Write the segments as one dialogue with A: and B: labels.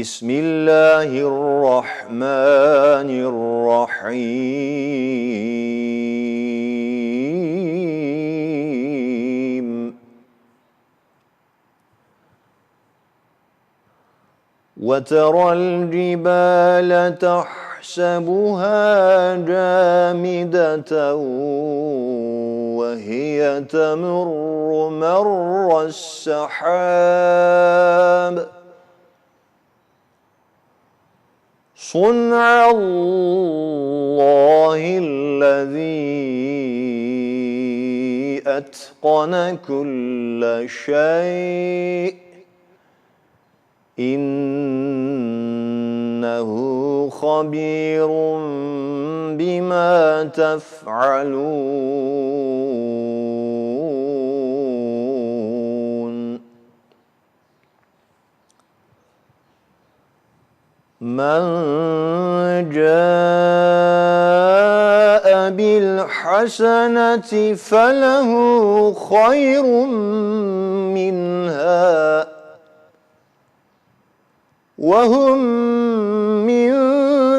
A: بسم الله الرحمن الرحيم وترى الجبال تحسبها جامدة وهي تمر مر السحاب. صنع الله الذي أتقن كل شيء. إنه خبير بما تفعلون. من جاء بالحسنة فله خير منها وهم من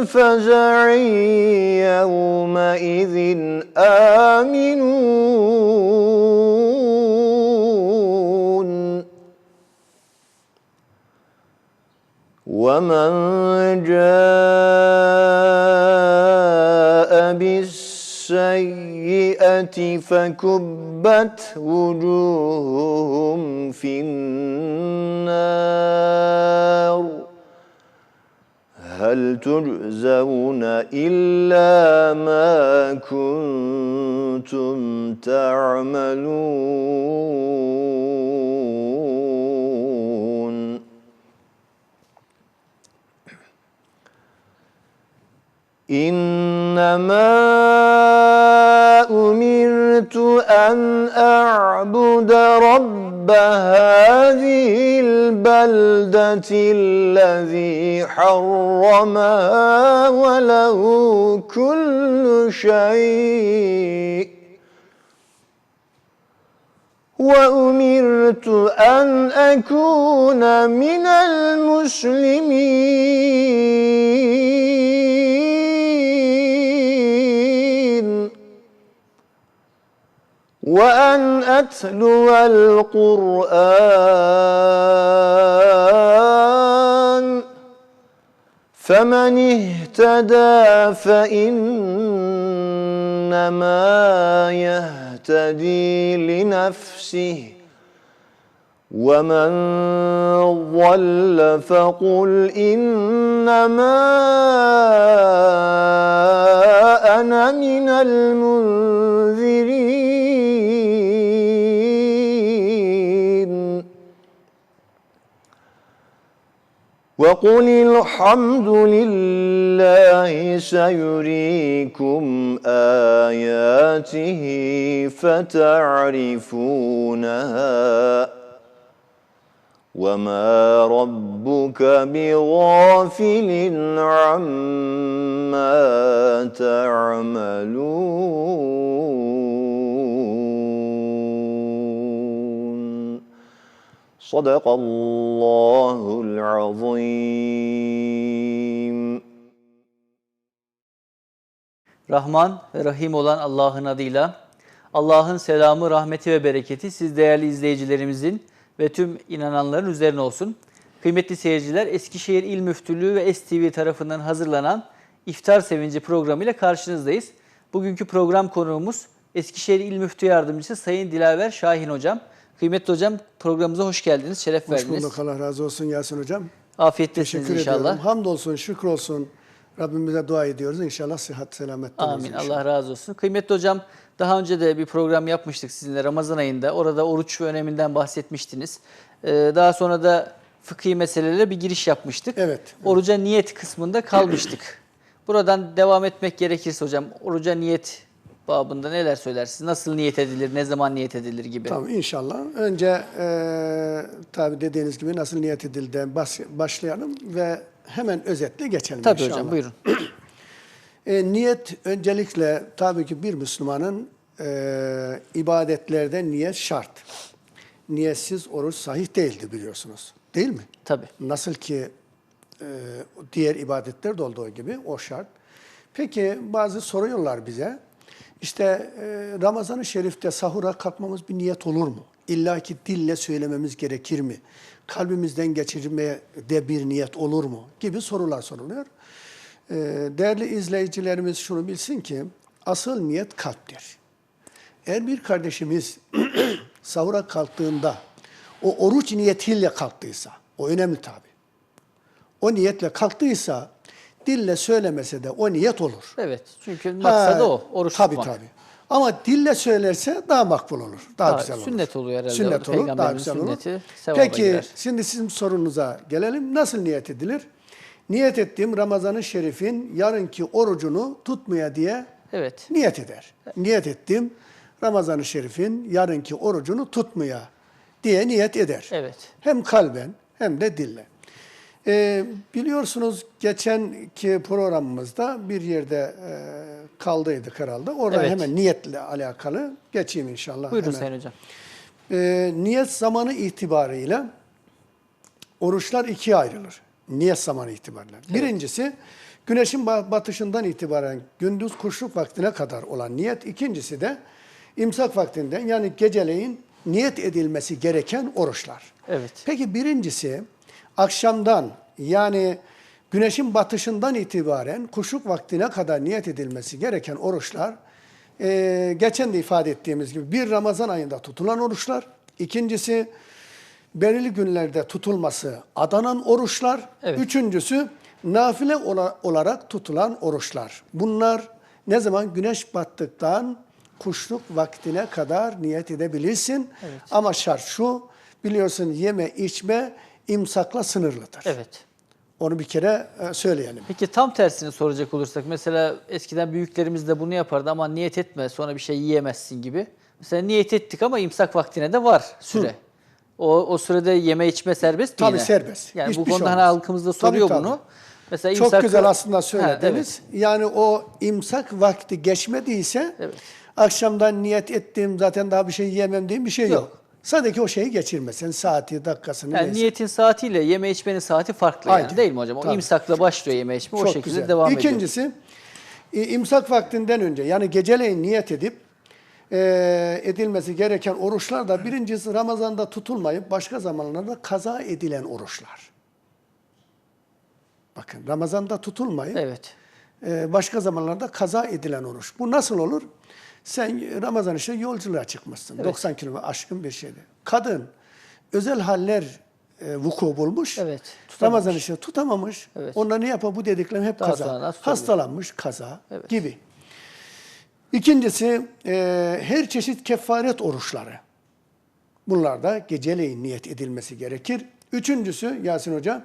A: فزع يومئذ آمنون. ومن جاء بالسيئة فكبت وجوههم في النار هل تجزون إلا ما كنتم تعملون إنما أمرت أن أعبد رب هذه البلدة الذي حرمها وله كل شيء. وأمرت أن أكون من المسلمين. وأن أتلو القرآن فمن اهتدى فإنما يهتدي لنفسه ومن ضل فقل إنما أنا من المنذرين وقل الحمد لله سيريكم آياته فتعرفونها وما ربك بغافل عما تعملون صدق الله العظيم
B: Rahman ve Rahim olan Allah'ın adıyla Allah'ın selamı, rahmeti ve bereketi siz değerli izleyicilerimizin ve tüm inananların üzerine olsun. Kıymetli seyirciler, Eskişehir İl Müftülüğü ve STV tarafından hazırlanan İftar Sevinci programıyla karşınızdayız. Bugünkü program konuğumuz Eskişehir İl Müftü Yardımcısı Sayın Dilaver Şahin Hocam. Kıymetli hocam programımıza hoş geldiniz, şeref
C: Hoş
B: verdiniz.
C: bulduk. Allah razı olsun Yasin Hocam.
B: Afiyettesiniz
C: Teşekkür
B: inşallah.
C: ediyorum. Hamdolsun, şükür olsun. Rabbimize dua ediyoruz. İnşallah sıhhat olsun.
B: Amin.
C: inşallah.
B: Allah razı olsun. Kıymetli hocam daha önce de bir program yapmıştık sizinle Ramazan ayında. Orada oruç ve öneminden bahsetmiştiniz. Ee, daha sonra da fıkhi meselelere bir giriş yapmıştık.
C: Evet.
B: Oruca niyet kısmında kalmıştık. Buradan devam etmek gerekirse hocam oruca niyet babında neler söylersiniz? Nasıl niyet edilir, ne zaman niyet edilir gibi?
C: Tamam inşallah. Önce e, tabi dediğiniz gibi nasıl niyet edildiğinden başlayalım ve hemen özetle geçelim
B: Tabii
C: inşallah.
B: hocam buyurun.
C: E, niyet öncelikle tabii ki bir Müslümanın e, ibadetlerde niyet şart. Niyetsiz oruç sahih değildir biliyorsunuz. Değil mi?
B: Tabii.
C: Nasıl ki e, diğer ibadetlerde olduğu gibi o şart. Peki bazı soruyorlar bize. İşte e, Ramazan-ı Şerif'te sahura kalkmamız bir niyet olur mu? İlla ki dille söylememiz gerekir mi? Kalbimizden geçirmeye de bir niyet olur mu? Gibi sorular soruluyor. E, değerli izleyicilerimiz şunu bilsin ki asıl niyet kalptir. Eğer bir kardeşimiz sahura kalktığında o oruç niyetiyle kalktıysa, o önemli tabi. O niyetle kalktıysa dille söylemese de o niyet olur.
B: Evet. Çünkü maksadı o. Oruç
C: tabii,
B: tutmak.
C: Tabii Ama dille söylerse daha makbul olur. Daha,
B: Daha
C: güzel olur.
B: sünnet oluyor herhalde
C: Sünnet olur, daha güzel olur.
B: sünneti
C: Peki
B: girer.
C: şimdi sizin sorunuza gelelim. Nasıl niyet edilir? Niyet ettiğim Ramazan-ı Şerif'in yarınki orucunu tutmaya diye
B: Evet.
C: niyet eder. Niyet ettim Ramazan-ı Şerif'in yarınki orucunu tutmaya diye niyet eder.
B: Evet.
C: Hem kalben hem de dille. Ee, biliyorsunuz geçenki programımızda bir yerde e, kaldıydık herhalde. Orada
B: Evet.
C: hemen niyetle alakalı geçeyim inşallah.
B: Buyurun
C: hemen.
B: Sayın Hocam.
C: Ee, niyet zamanı itibarıyla oruçlar ikiye ayrılır. Niyet zamanı itibariyle. Birincisi güneşin ba- batışından itibaren gündüz kuşluk vaktine kadar olan niyet. İkincisi de imsak vaktinden yani geceleyin niyet edilmesi gereken oruçlar.
B: Evet.
C: Peki birincisi akşamdan yani güneşin batışından itibaren kuşluk vaktine kadar niyet edilmesi gereken oruçlar eee, geçen de ifade ettiğimiz gibi bir Ramazan ayında tutulan oruçlar. İkincisi belirli günlerde tutulması adanan oruçlar.
B: Evet.
C: Üçüncüsü nafile ola- olarak tutulan oruçlar. Bunlar ne zaman güneş battıktan kuşluk vaktine kadar niyet edebilirsin. Ama şart şu biliyorsun yeme içme imsakla sınırlıdır.
B: Evet.
C: Onu bir kere e, söyleyelim.
B: Peki tam tersini soracak olursak mesela eskiden büyüklerimiz de bunu yapardı ama niyet etme sonra bir şey yiyemezsin gibi. Mesela niyet ettik ama imsak vaktine de var süre. O, o sürede yeme içme serbest mi
C: Tabii
B: yine?
C: serbest.
B: Yani
C: Hiçbir
B: bu konuda
C: şey
B: hani
C: olmaz.
B: halkımızda
C: Tabii,
B: soruyor
C: tabii.
B: bunu. Mesela
C: Çok
B: imsak-
C: güzel aslında
B: Ha,
C: söylediniz. Yani o imsak vakti geçmediyse
B: Evet.
C: akşamdan niyet ettiğim zaten daha bir şey yiyemem diye bir şey yok.
B: Yok.
C: Sadece o şeyi geçirmesen saati, dakikasını
B: Yani
C: neyse.
B: niyetin saatiyle yeme içmenin saati farklı
C: Aynen.
B: yani değil mi hocam? O
C: Tabii.
B: imsakla başlıyor yeme içme o
C: Çok
B: şekilde
C: güzel.
B: devam ediyor.
C: İkincisi e, imsak vaktinden önce yani geceleyin niyet edip e, edilmesi gereken oruçlar da birincisi Ramazan'da tutulmayıp başka zamanlarda kaza edilen oruçlar. Bakın Ramazan'da tutulmayıp
B: Evet.
C: e, başka zamanlarda kaza edilen oruç. Bu nasıl olur? Sen Ramazan işte yolculuğa çıkmışsın. 90 kilometre aşkın bir şeydi. Kadın özel haller e, vuku bulmuş.
B: Evet, tutamamış.
C: Ramazan işte tutamamış.
B: Evet.
C: Onlar ne yapar? Bu dediklerim hep
B: Daha
C: kaza. Hastalanmış kaza
B: Evet.
C: gibi. İkincisi e, her çeşit kefaret oruçları. Bunlar da geceleyin niyet edilmesi gerekir. Üçüncüsü Yasin Hoca,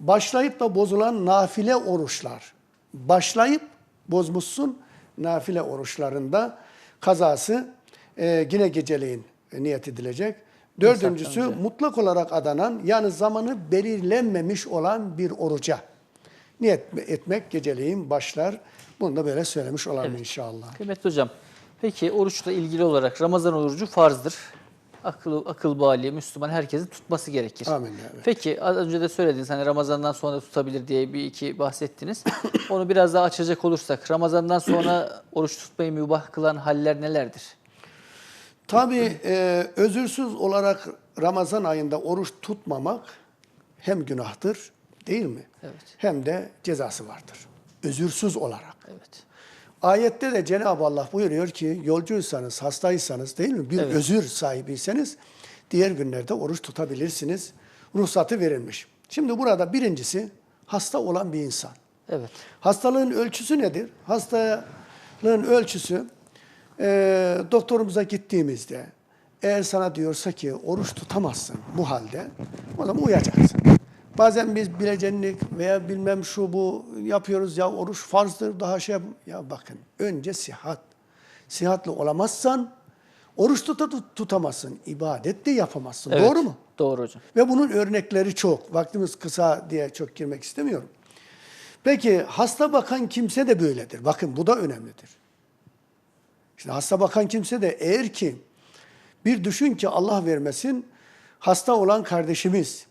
C: başlayıp da bozulan nafile oruçlar. Başlayıp bozmuşsun nafile oruçlarında kazası e, yine geceleyin niyet edilecek. Dördüncüsü mutlak olarak adanan yani zamanı belirlenmemiş olan bir oruca niyet etmek geceleyin başlar. Bunu da böyle söylemiş olalım inşallah.
B: Kıymetli hocam, peki oruçla ilgili olarak Ramazan orucu farzdır. Akıl, akıl bali, Müslüman herkesin tutması gerekir.
C: Amin, evet.
B: Peki az önce de söylediniz hani Ramazan'dan sonra tutabilir diye bir iki bahsettiniz. Onu biraz daha açacak olursak Ramazan'dan sonra oruç tutmayı mübah kılan haller nelerdir?
C: Tabii e, özürsüz olarak Ramazan ayında oruç tutmamak hem günahtır değil mi?
B: Evet.
C: Hem de cezası vardır. Özürsüz olarak.
B: Evet.
C: Ayette de Cenab-ı Allah buyuruyor ki yolcuysanız, hastaysanız değil mi? Bir
B: Evet.
C: özür sahibiyseniz diğer günlerde oruç tutabilirsiniz. Ruhsatı verilmiş. Şimdi burada birincisi hasta olan bir insan.
B: Evet.
C: Hastalığın ölçüsü nedir? Hastalığın ölçüsü e, doktorumuza gittiğimizde eğer sana diyorsa ki oruç tutamazsın bu halde o zaman uyacaksın. Bazen biz bilecenlik veya bilmem şu bu yapıyoruz ya oruç farzdır daha şey ya bakın önce sihat. Sihatli olamazsan oruç tut- tutamazsın. ibadet de yapamazsın.
B: Evet.
C: Doğru mu?
B: Doğru hocam.
C: Ve bunun örnekleri çok. Vaktimiz kısa diye çok girmek istemiyorum. Peki hasta bakan kimse de böyledir. Bakın bu da önemlidir. Şimdi hasta bakan kimse de eğer ki bir düşün ki Allah vermesin hasta olan kardeşimiz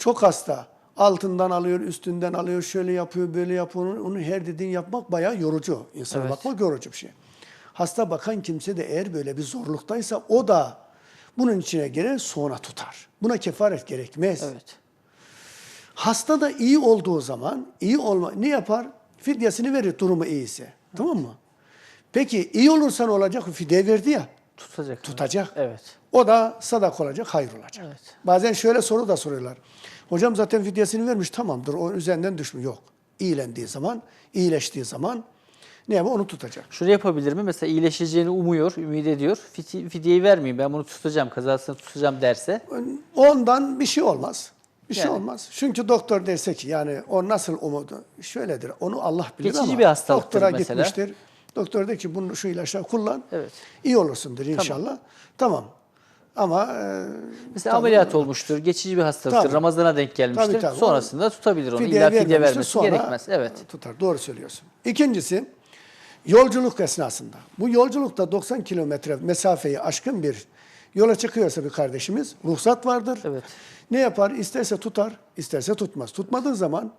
C: çok hasta altından alıyor, üstünden alıyor, şöyle yapıyor, böyle yapıyor. Onu, her dediğini yapmak bayağı yorucu. İnsana
B: Evet.
C: bakmak yorucu bir şey. Hasta bakan kimse de eğer böyle bir zorluktaysa o da bunun içine girer sonra tutar. Buna kefaret gerekmez.
B: Evet.
C: Hasta da iyi olduğu zaman iyi olma ne yapar? Fidyesini verir durumu iyiyse. Tamam mı? Peki iyi olursa ne olacak? Fidye verdi ya.
B: Tutacak.
C: Tutacak.
B: Evet.
C: O da sadak olacak, hayır olacak.
B: Evet.
C: Bazen şöyle soru da soruyorlar. Hocam zaten fidyesini vermiş tamamdır. O üzerinden düşmüyor. Yok. İyilendiği zaman, iyileştiği zaman ne yapar? Onu tutacak.
B: Şunu yapabilir mi? Mesela iyileşeceğini umuyor, ümit ediyor. Fidyeyi vermeyeyim ben bunu tutacağım, kazasını tutacağım derse.
C: Ondan bir şey olmaz. Bir şey
B: Yani.
C: olmaz. Çünkü doktor derse ki yani o nasıl umudu? Şöyledir. Onu Allah bilir
B: Geçici
C: ama
B: bir hastalıktır
C: doktora
B: mesela.
C: gitmiştir. Doktor der ki bunu şu ilaçları kullan.
B: Evet.
C: İyi olursundur inşallah. Tamam. Ama e,
B: Mesela
C: tabii,
B: ameliyat olmuştur, geçici bir hastalıktır,
C: Tabii.
B: Ramazana denk gelmiştir.
C: Tabii, tabii.
B: Sonrasında tutabilir onu.
C: fidye
B: İlla fidye vermesi
C: sonra
B: gerekmez. Evet.
C: Tutar. Doğru söylüyorsun. İkincisi yolculuk esnasında. Bu yolculukta 90 kilometre mesafeyi aşkın bir yola çıkıyorsa bir kardeşimiz ruhsat vardır.
B: Evet.
C: Ne yapar? İsterse tutar, isterse tutmaz. Tutmadığın zaman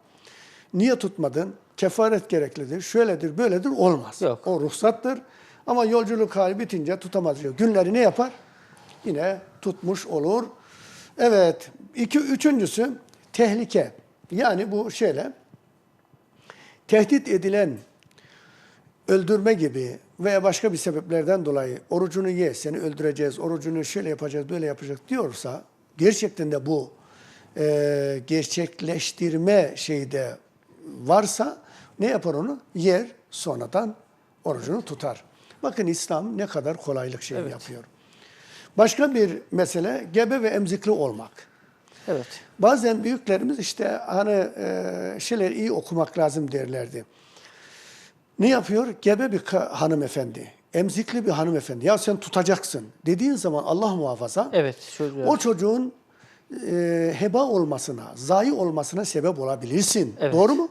C: niye tutmadın? Kefaret gereklidir, şöyledir, böyledir olmaz.
B: Yok.
C: O ruhsattır. Ama yolculuk hali bitince tutamaz diyor. Günleri ne yapar? Yine tutmuş olur. Evet. İki, üçüncüsü tehlike. Yani bu şeyle tehdit edilen öldürme gibi veya başka bir sebeplerden dolayı orucunu ye, seni öldüreceğiz, orucunu şöyle yapacağız, böyle yapacağız diyorsa gerçekten de bu e, gerçekleştirme şeyde varsa ne yapar onu? Yer, sonradan orucunu tutar. Bakın İslam ne kadar kolaylık şey yapıyor. Başka bir mesele gebe ve emzikli olmak.
B: Evet.
C: Bazen büyüklerimiz işte hani e, şeyler iyi okumak lazım derlerdi. Ne yapıyor? Gebe bir hanımefendi, emzikli bir hanımefendi. Ya sen tutacaksın dediğin zaman Allah muhafaza
B: Evet. Şöyle.
C: o çocuğun e, heba olmasına, zayi olmasına sebep olabilirsin.
B: Evet.
C: Doğru mu?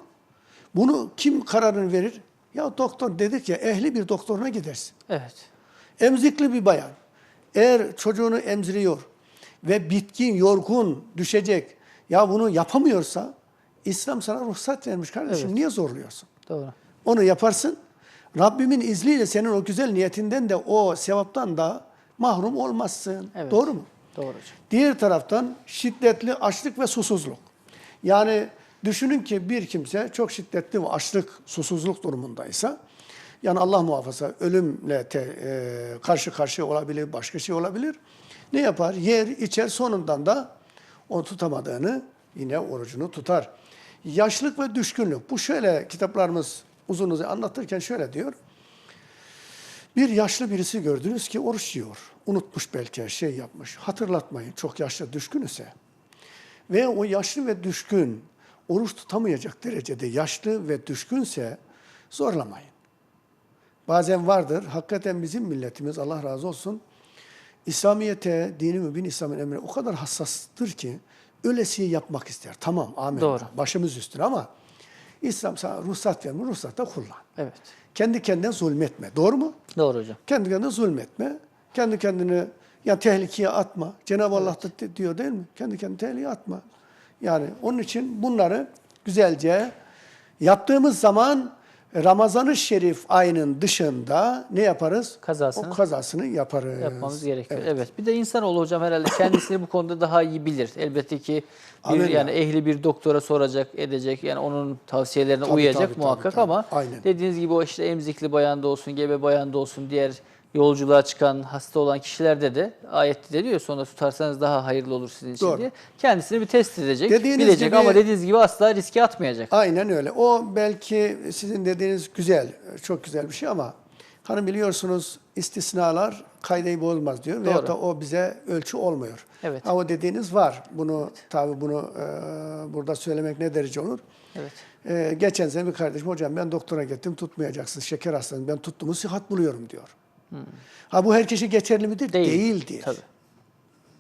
C: Bunu kim kararını verir? Ya doktor dedik ya ehli bir doktoruna gidersin.
B: Evet.
C: Emzikli bir bayan eğer çocuğunu emziriyor ve bitkin, yorgun düşecek ya bunu yapamıyorsa İslam sana ruhsat vermiş kardeşim.
B: Evet.
C: Niye zorluyorsun?
B: Doğru.
C: Onu yaparsın. Rabbimin izniyle senin o güzel niyetinden de o sevaptan da mahrum olmazsın.
B: Evet.
C: Doğru mu?
B: Doğru hocam.
C: Diğer taraftan şiddetli açlık ve susuzluk. Yani düşünün ki bir kimse çok şiddetli ve açlık, susuzluk durumundaysa, yani Allah muhafaza ölümle te- e, karşı karşıya olabilir, başka şey olabilir. Ne yapar? Yer, içer, sonundan da o tutamadığını yine orucunu tutar. Yaşlık ve düşkünlük. Bu şöyle kitaplarımız uzun uzun anlatırken şöyle diyor. Bir yaşlı birisi gördünüz ki oruç yiyor. Unutmuş belki şey yapmış. Hatırlatmayın çok yaşlı düşkün ise. Ve o yaşlı ve düşkün oruç tutamayacak derecede yaşlı ve düşkünse zorlamayın. Bazen vardır. Hakikaten bizim milletimiz Allah razı olsun. İslamiyete, dini mübin İslam'ın emri o kadar hassastır ki ölesiye yapmak ister. Tamam amin.
B: Doğru.
C: Başımız üstüne ama İslam sana ruhsat vermiş. Ruhsatta kullan.
B: Evet.
C: Kendi kendine zulmetme. Doğru mu?
B: Doğru hocam.
C: Kendi kendine zulmetme. Kendi kendini ya tehlikeye atma. Cenab-ı Allah da diyor değil mi? Kendi kendine tehlikeye atma. Yani onun için bunları güzelce yaptığımız zaman Ramazan-ı Şerif ayının dışında ne yaparız?
B: Kazasını.
C: O kazasını yaparız.
B: Yapmamız gerekiyor.
C: Evet.
B: Evet. Bir de insanoğlu hocam herhalde kendisini bu konuda daha iyi bilir. Elbette ki bir yani ehli bir doktora soracak, edecek. Yani onun tavsiyelerine
C: Tabii,
B: uyacak
C: tabii,
B: muhakkak
C: tabii, tabii.
B: ama
C: Aynen.
B: dediğiniz gibi o işte emzikli bayanda olsun, gebe bayanda olsun, diğer yolculuğa çıkan, hasta olan kişilerde de ayette de diyor sonra tutarsanız daha hayırlı olur sizin için
C: Doğru.
B: diye. Kendisini bir test edecek,
C: Dediğiniz
B: bilecek
C: gibi-
B: ama dediğiniz gibi asla riske atmayacak.
C: Aynen öyle. O belki sizin dediğiniz güzel, çok güzel bir şey ama hani biliyorsunuz istisnalar kaydeyi bozmaz diyor. Veyahut da o bize ölçü olmuyor.
B: Evet.
C: Ama dediğiniz var. Bunu tabii bunu e, burada söylemek ne derece olur?
B: Evet.
C: E, geçen sene bir kardeşim hocam ben doktora gittim tutmayacaksın şeker hastasıyım ben tuttuğumu sıhhat buluyorum diyor. Ha bu herkese geçerli midir?
B: Değil.
C: Değildir.
B: Tabii.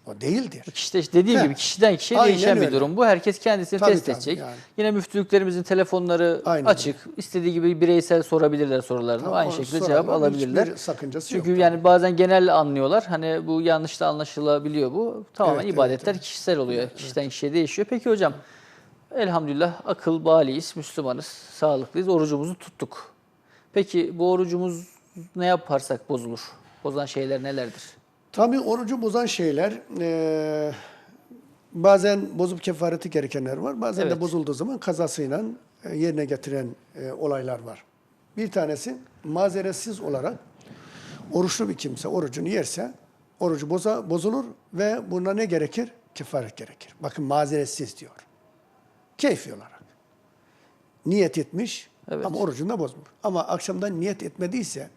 C: O değildir.
B: İşte, işte dediğim
C: Heh.
B: gibi kişiden kişiye
C: Aynen
B: değişen bir
C: öyle.
B: durum bu. Herkes kendisini
C: Tabii,
B: test
C: tabii,
B: edecek.
C: yani.
B: Yine müftülüklerimizin telefonları
C: Aynen
B: açık. İstediği gibi bireysel sorabilirler sorularını.
C: Tamam,
B: Aynı şekilde cevap alabilirler.
C: Sakıncası
B: Çünkü
C: yok.
B: yani bazen genel anlıyorlar. Hani bu yanlış da anlaşılabiliyor bu. Tamamen
C: Evet,
B: ibadetler kişisel oluyor. Kişiden kişiye değişiyor. Peki hocam elhamdülillah akıl baliyiz, Müslümanız, sağlıklıyız. Orucumuzu tuttuk. Peki bu orucumuz ne yaparsak bozulur? Bozan şeyler nelerdir?
C: Tabii orucu bozan şeyler eee, bazen bozup kefareti gerekenler var. Bazen
B: Evet.
C: de bozulduğu zaman kazasıyla e, yerine getiren e, olaylar var. Bir tanesi mazeretsiz olarak oruçlu bir kimse orucunu yerse orucu boza, bozulur ve buna ne gerekir? Kefaret gerekir. Bakın mazeretsiz diyor. Keyfi olarak. Niyet etmiş
B: Evet.
C: ama orucunu da bozmuş. Ama akşamdan niyet etmediyse,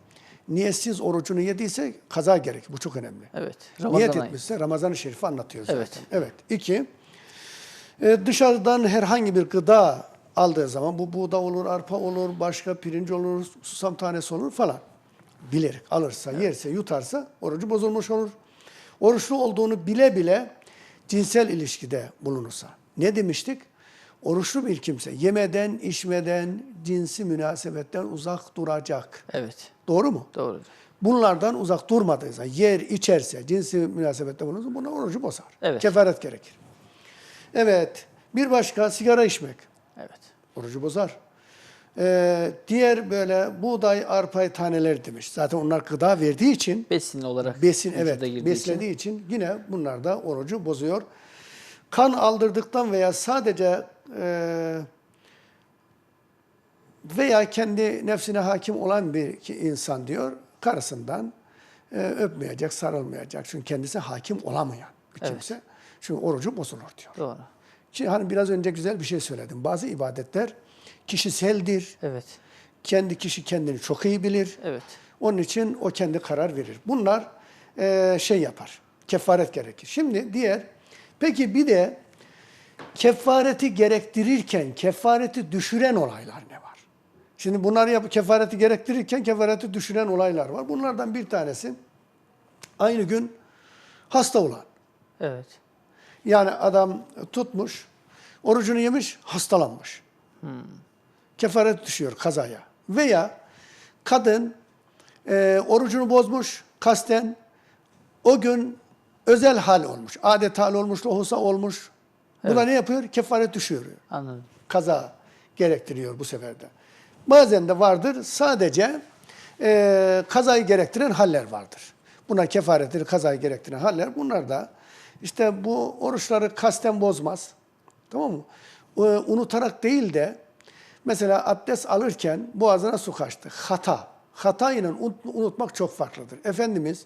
C: niyetsiz orucunu yediyse kaza gerek. Bu çok önemli.
B: Evet.
C: Niyet
B: Ramazan ayı.
C: etmişse Ramazan-ı Şerif'i anlatıyor zaten.
B: Evet.
C: Evet. İki, e, dışarıdan herhangi bir gıda aldığı zaman bu buğda olur, arpa olur, başka pirinç olur, susam tanesi olur falan. Bilerek alırsa, yerse, yutarsa orucu bozulmuş olur. Oruçlu olduğunu bile bile cinsel ilişkide bulunursa. Ne demiştik? Oruçlu bir kimse yemeden, içmeden, cinsi münasebetten uzak duracak.
B: Evet.
C: Doğru mu?
B: Doğru.
C: Bunlardan uzak durmadığı zaman, yer içerse, cinsi münasebette bulunursa buna orucu bozar.
B: Evet.
C: Kefaret gerekir. Evet. Bir başka sigara içmek.
B: Evet.
C: Orucu bozar. Ee, diğer böyle buğday, arpa taneleri demiş. Zaten onlar gıda verdiği için,
B: Besin olarak
C: besin evet beslediği için. yine bunlar da orucu bozuyor. Kan aldırdıktan veya sadece e, veya kendi nefsine hakim olan bir insan diyor, karısından e, öpmeyecek, sarılmayacak. Çünkü kendisi hakim olamayan bir
B: Evet.
C: kimse. Çünkü orucu bozulur diyor.
B: Doğru.
C: Ki hani biraz önce güzel bir şey söyledim. Bazı ibadetler kişiseldir.
B: Evet.
C: Kendi kişi kendini çok iyi bilir.
B: Evet.
C: Onun için o kendi karar verir. Bunlar eee, şey yapar. Kefaret gerekir. Şimdi diğer, peki bir de kefareti gerektirirken kefareti düşüren olaylar ne var? Şimdi bunları yap kefareti gerektirirken kefareti düşüren olaylar var. Bunlardan bir tanesi aynı gün hasta olan.
B: Evet.
C: Yani adam tutmuş, orucunu yemiş, hastalanmış. Kefaret düşüyor kazaya. Veya kadın e, orucunu bozmuş kasten, o gün özel hal olmuş, adet hal olmuş, lohusa olmuş. Bu da ne yapıyor? Kefaret düşüyor.
B: Anladım.
C: Kaza gerektiriyor bu sefer de. Bazen de vardır sadece e, kazayı gerektiren haller vardır. Buna kefaretleri kazayı gerektiren haller. Bunlar da işte bu oruçları kasten bozmaz. Tamam mı? E, unutarak değil de mesela abdest alırken boğazına su kaçtı. Hata. Hata ile unut- unutmak çok farklıdır. Efendimiz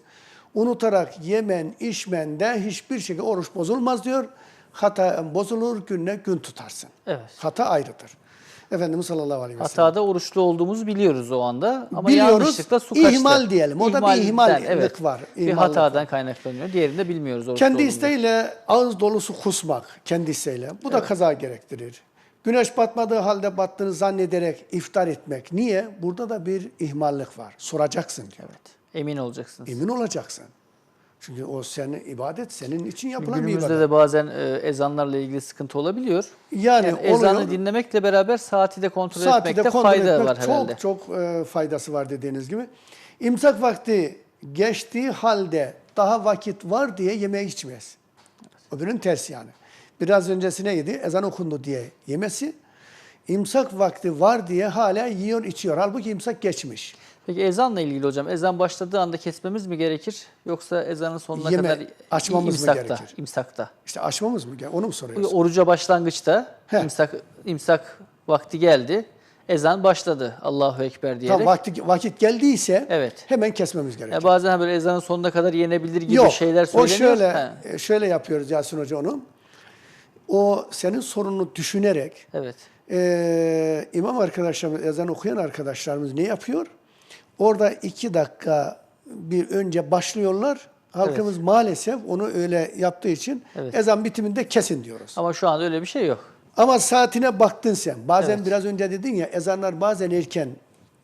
C: unutarak yemen, içmen de hiçbir şekilde oruç bozulmaz diyor. Hata bozulur, gününe gün tutarsın.
B: Evet.
C: Hata ayrıdır. Efendimiz sallallahu aleyhi ve sellem.
B: Hatada oruçlu olduğumuzu biliyoruz o anda ama
C: Biliyoruz,
B: yanlışlıkla su kaçtı.
C: ihmal diyelim. O da bir ihmallik var,
B: Bir hatadan kaynaklanıyor. Diğerini de bilmiyoruz oruçlu
C: Kendi isteğiyle ağız dolusu kusmak, kendi isteğiyle. Bu da kaza gerektirir. Güneş batmadığı halde battığını zannederek iftar etmek. Niye? Burada da bir ihmallik var. Soracaksın diyor.
B: Evet. Emin olacaksınız.
C: Emin olacaksın. Çünkü o senin ibadet senin için yapılan bir
B: Günümüzde
C: ibadet.
B: de bazen e, ezanlarla ilgili sıkıntı olabiliyor.
C: Yani,
B: Yani ezanı
C: oluyor.
B: dinlemekle beraber saati de kontrol
C: Saati de
B: etmekte
C: kontrol
B: fayda
C: etmek
B: var herhalde.
C: çok çok e, faydası var dediğiniz gibi. İmsak vakti geçtiği halde daha vakit var diye yemeği içmez. Öbürünün tersi yani. Biraz öncesine yedi, ezan okundu diye yemesi. İmsak vakti var diye hala yiyor içiyor. Halbuki imsak geçmiş.
B: Peki ezanla ilgili hocam ezan başladığı anda kesmemiz mi gerekir yoksa ezanın sonuna
C: Yeme-
B: kadar
C: açmamız mı
B: imsakta,
C: gerekir?
B: imsakta.
C: İşte açmamız mı? Onu mu soruyorsun?
B: Oruca başlangıçta
C: Heh.
B: imsak imsak vakti geldi. Ezan başladı. Allahu ekber diyerek.
C: Tam vakti, vakit geldiyse
B: Evet.
C: hemen kesmemiz gerekiyor.
B: Ya bazen böyle ezanın sonuna kadar yenebilir gibi
C: Yok,
B: şeyler
C: o
B: söyleniyor.
C: şöyle
B: Ha,
C: e, şöyle yapıyoruz Yasin Hoca onu. O senin sorununu düşünerek
B: Evet.
C: E, imam arkadaşlarımız, ezan okuyan arkadaşlarımız ne yapıyor? Orada iki dakika bir önce başlıyorlar. Halkımız maalesef onu öyle yaptığı için
B: Evet.
C: ezan bitiminde kesin diyoruz.
B: Ama şu anda öyle bir şey yok.
C: Ama saatine baktın sen. Bazen
B: Evet.
C: biraz önce dedin ya ezanlar bazen erken.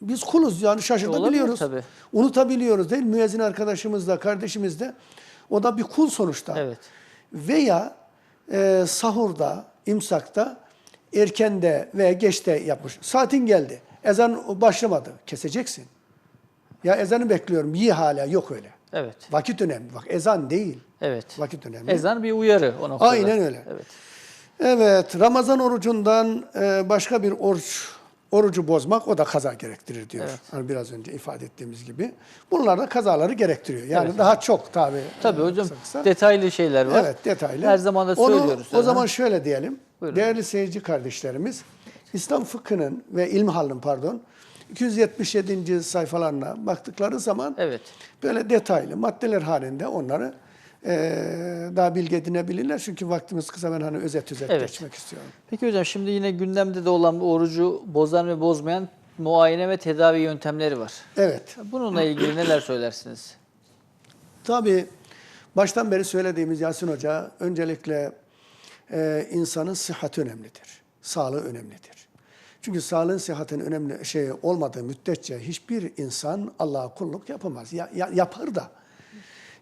C: Biz kuluz yani şaşırtabiliyoruz.
B: Olabilir tabii.
C: Unutabiliyoruz değil? Müezzin arkadaşımız da kardeşimiz de O da bir kul sonuçta.
B: Evet.
C: Veya e, sahurda, imsakta, erkende veya geçte yapmış. Saatin geldi. Ezan başlamadı. Keseceksin. Ya ezanı bekliyorum. İyi hala. Yok öyle.
B: Evet.
C: Vakit önemli. Bak ezan değil.
B: Evet.
C: Vakit önemli.
B: Ezan bir uyarı o noktada.
C: Aynen öyle.
B: Evet.
C: Evet, Ramazan orucundan e, başka bir oruç orucu bozmak o da kaza gerektirir diyor.
B: Evet.
C: Hani biraz önce ifade ettiğimiz gibi. Bunlar da kazaları gerektiriyor. Yani
B: Evet.
C: daha çok tabi.
B: Tabii hocam detaylı şeyler var.
C: Evet, detaylı.
B: Her zaman da
C: Onu-
B: söylüyoruz.
C: O
B: zaten.
C: zaman şöyle diyelim.
B: Buyurun.
C: Değerli seyirci kardeşlerimiz, İslam fıkhının ve ilmihalinin pardon 277. sayfalarına baktıkları zaman
B: Evet.
C: böyle detaylı maddeler halinde onları eee, daha bilgi edinebilirler. Çünkü vaktimiz kısa ben hani özet özet
B: Evet.
C: geçmek istiyorum.
B: Peki hocam şimdi yine gündemde de olan orucu bozan ve bozmayan muayene ve tedavi yöntemleri var.
C: Evet.
B: Bununla ilgili neler söylersiniz?
C: Tabii baştan beri söylediğimiz Yasin Hoca öncelikle e, insanın sıhhati önemlidir. Sağlığı önemlidir. Çünkü sağlığın sıhhatin önemli şey olmadığı müddetçe hiçbir insan Allah'a kulluk yapamaz. Ya, ya- yapar da.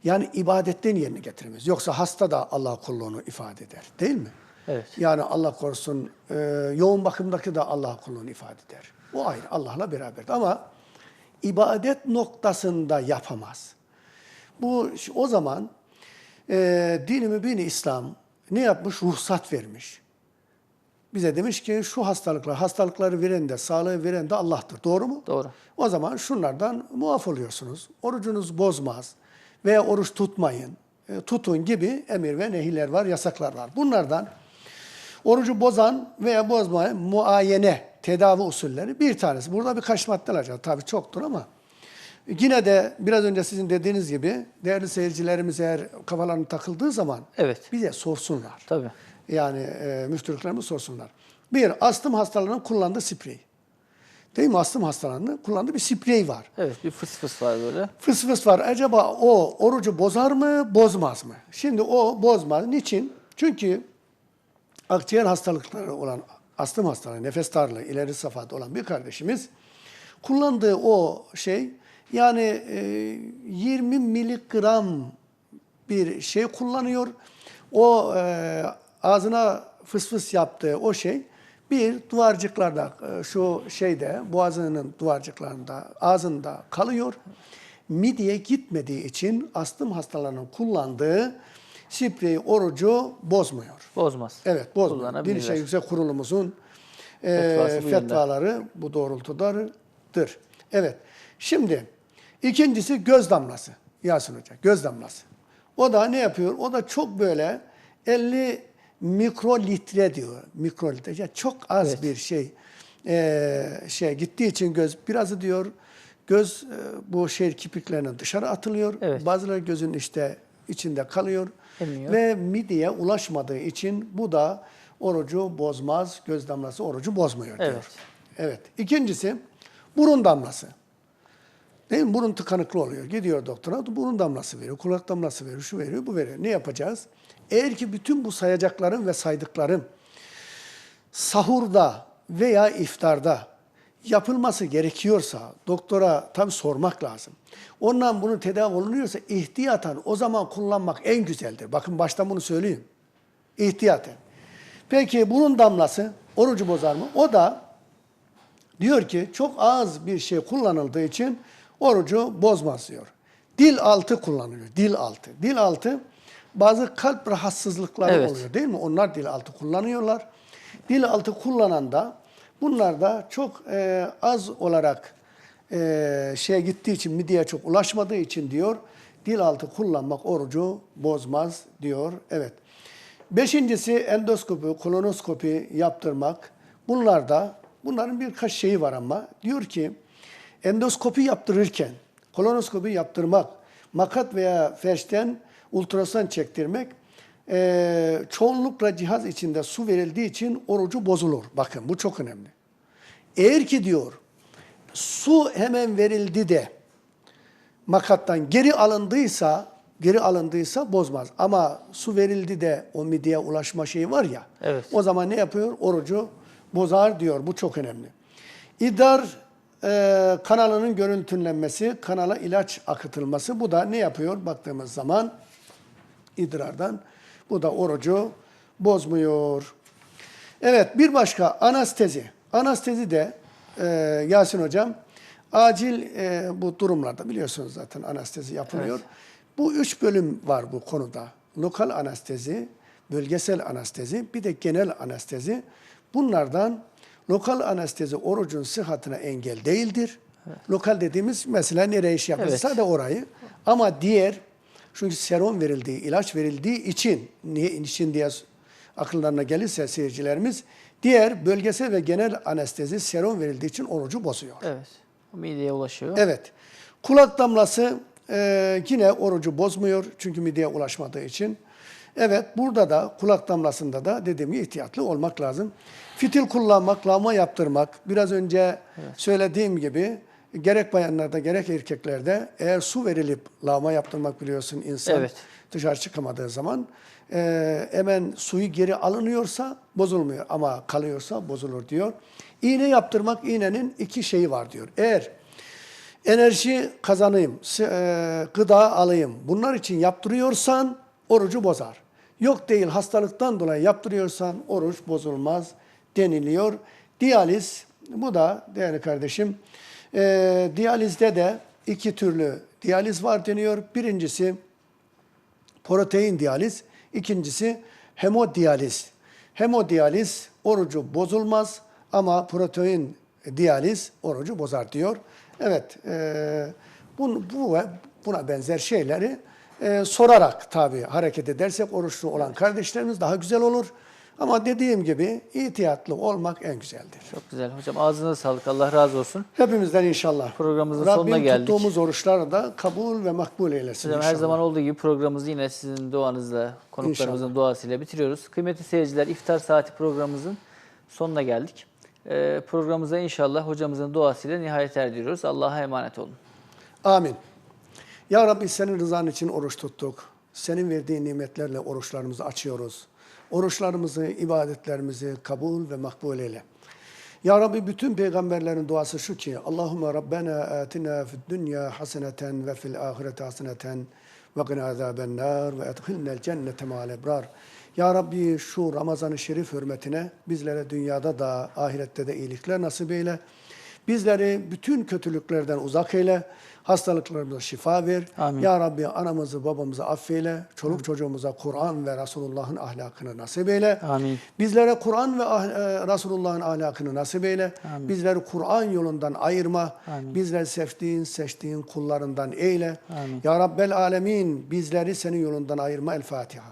C: Yani ibadetten yerine getiremez. Yoksa hasta da Allah kulluğunu ifade eder. Değil mi?
B: Evet.
C: Yani Allah korusun e, yoğun bakımdaki de Allah kulluğunu ifade eder. O ayrı Allah'la beraber. Ama ibadet noktasında yapamaz. Bu o zaman e, dini mübini İslam ne yapmış? Ruhsat vermiş. Bize demiş ki şu hastalıklar, hastalıkları veren de, sağlığı veren de Allah'tır. Doğru mu?
B: Doğru.
C: O zaman şunlardan muaf oluyorsunuz. Orucunuz bozmaz veya oruç tutmayın, e, tutun gibi emir ve nehirler var, yasaklar var. Bunlardan orucu bozan veya bozmayan muayene, tedavi usulleri bir tanesi. Burada birkaç madde alacağız. Tabii çoktur ama yine de biraz önce sizin dediğiniz gibi değerli seyircilerimiz eğer kafalarını takıldığı zaman
B: Evet.
C: bize sorsunlar.
B: Tabii.
C: Yani e, müftülüklerimiz sorsunlar. Bir, astım hastalarının kullandığı sprey. Değil mi? Astım hastalarının kullandığı bir sprey var.
B: Evet bir fıs fıs var böyle.
C: Fıs fıs var. Acaba o orucu bozar mı, bozmaz mı? Şimdi o bozmaz. Niçin? Çünkü akciğer hastalıkları olan astım hastalığı, nefes darlığı, ileri safhada olan bir kardeşimiz kullandığı o şey yani e, 20 miligram bir şey kullanıyor. O e, ağzına fıs fıs yaptığı o şey bir duvarcıklarda e, şu şeyde boğazının duvarcıklarında ağzında kalıyor. Midye gitmediği için astım hastalarının kullandığı spreyi orucu bozmuyor.
B: Bozmaz.
C: Evet bozmuyor.
B: Kullanabilirler.
C: Bilişe Yüksek Kurulumuzun e,
B: Fetvası bu yönde.
C: fetvaları bu doğrultudadır. Evet. Şimdi ikincisi göz damlası. Yasin Hoca göz damlası. O da ne yapıyor? O da çok böyle 50 mikrolitre diyor. Mikrolitre. Yani çok az
B: Evet.
C: bir şey e, şey gittiği için göz birazı diyor göz e, bu şehir kirpiklerine dışarı atılıyor.
B: Evet.
C: Bazıları gözün işte içinde kalıyor.
B: Emiyor.
C: Ve mideye ulaşmadığı için bu da orucu bozmaz. Göz damlası orucu bozmuyor diyor.
B: Evet.
C: Evet. İkincisi burun damlası. Değil mi? Burun tıkanıklı oluyor. Gidiyor doktora burun damlası veriyor, kulak damlası veriyor, şu veriyor, bu veriyor. Ne yapacağız? Eğer ki bütün bu sayacaklarım ve saydıklarım sahurda veya iftarda yapılması gerekiyorsa doktora tabi sormak lazım. Ondan bunu tedavi olunuyorsa ihtiyatan o zaman kullanmak en güzeldir. Bakın baştan bunu söyleyeyim. İhtiyaten. Peki bunun damlası orucu bozar mı? O da diyor ki çok az bir şey kullanıldığı için orucu bozmaz diyor. Dil altı kullanılıyor. Dil altı. Dil altı bazı kalp rahatsızlıkları
B: Evet.
C: oluyor değil mi? Onlar dil altı kullanıyorlar. Dil altı kullanan da bunlar da çok e, az olarak e, şeye gittiği için midyeye çok ulaşmadığı için diyor dil altı kullanmak orucu bozmaz diyor. Evet. Beşincisi endoskopi, kolonoskopi yaptırmak. Bunlar da bunların birkaç şeyi var ama diyor ki endoskopi yaptırırken kolonoskopi yaptırmak, makat veya ferçten ultrason çektirmek eee, çoğunlukla cihaz içinde su verildiği için orucu bozulur. Bakın bu çok önemli. Eğer ki diyor su hemen verildi de makattan geri alındıysa geri alındıysa bozmaz. Ama su verildi de o midyeye ulaşma şeyi var ya.
B: Evet.
C: O zaman ne yapıyor? Orucu bozar diyor. Bu çok önemli. İdrar e, kanalının görüntülenmesi, kanala ilaç akıtılması. Bu da ne yapıyor? Baktığımız zaman idrardan. Bu da orucu bozmuyor. Evet bir başka anestezi. Anestezi de e, Yasin Hocam acil e, bu durumlarda biliyorsunuz zaten anestezi yapılıyor. Bu üç bölüm var bu konuda. Lokal anestezi, bölgesel anestezi, bir de genel anestezi. Bunlardan lokal anestezi orucun sıhhatine engel değildir. Lokal dediğimiz mesela nereye iş yapıyorsa
B: Evet.
C: sadece orayı. Ama diğer çünkü serum verildiği, ilaç verildiği için, niye için diye akıllarına gelirse seyircilerimiz, diğer bölgesel ve genel anestezi serum verildiği için orucu bozuyor.
B: Evet. Mideye ulaşıyor.
C: Evet. Kulak damlası e, yine orucu bozmuyor çünkü mideye ulaşmadığı için. Evet burada da kulak damlasında da dediğim gibi ihtiyatlı olmak lazım. Fitil kullanmak, lağma yaptırmak biraz önce söylediğim gibi gerek bayanlarda gerek erkeklerde eğer su verilip lağma yaptırmak biliyorsun insan
B: Evet.
C: dışarı çıkamadığı zaman e, hemen suyu geri alınıyorsa bozulmuyor ama kalıyorsa bozulur diyor. İğne yaptırmak iğnenin iki şeyi var diyor. Eğer enerji kazanayım, e, gıda alayım bunlar için yaptırıyorsan orucu bozar. Yok değil hastalıktan dolayı yaptırıyorsan oruç bozulmaz deniliyor. Diyaliz bu da değerli kardeşim e, diyalizde de iki türlü diyaliz var deniyor. Birincisi protein diyaliz, ikincisi hemodiyaliz. Hemodiyaliz orucu bozulmaz ama protein diyaliz orucu bozar diyor. Evet, e, bu, bu ve buna benzer şeyleri e, sorarak tabii hareket edersek oruçlu olan kardeşlerimiz daha güzel olur. Ama dediğim gibi ihtiyatlı olmak en güzeldir.
B: Çok güzel. Hocam ağzına sağlık. Allah razı olsun.
C: Hepimizden inşallah.
B: Programımızın
C: Rabbim
B: sonuna geldik.
C: tuttuğumuz oruçları da kabul ve makbul eylesin
B: Hocam her
C: inşallah.
B: zaman olduğu gibi programımızı yine sizin duanızla, konuklarımızın duasıyla bitiriyoruz. Kıymetli seyirciler, iftar saati programımızın sonuna geldik. Ee, programımıza inşallah hocamızın duasıyla nihayet erdiriyoruz. Allah'a emanet olun.
C: Amin. Ya Rabbi senin rızan için oruç tuttuk. Senin verdiğin nimetlerle oruçlarımızı açıyoruz. Oruçlarımızı, ibadetlerimizi kabul ve makbul eyle. Ya Rabbi bütün peygamberlerin duası şu ki Allahümme Rabbena atina fid dünya haseneten ve fil ahireti haseneten ve qina azaben nar ve edhilnel cennete ma'al ebrar. Ya Rabbi şu Ramazan-ı Şerif hürmetine bizlere dünyada da ahirette de iyilikler nasip eyle. Bizleri bütün kötülüklerden uzak eyle. Hastalıklarımıza şifa ver.
B: Amin.
C: Ya Rabbi anamızı babamızı affeyle. Çoluk çocuğumuza Kur'an ve Resulullah'ın ahlakını nasip eyle.
B: Amin.
C: Bizlere Kur'an ve ah- e, Resulullah'ın ahlakını nasip eyle. Bizleri Kur'an yolundan ayırma. Bizleri seçtiğin, seçtiğin kullarından eyle.
B: Amin.
C: Ya Rabbel Alemin bizleri senin yolundan ayırma. El Fatiha.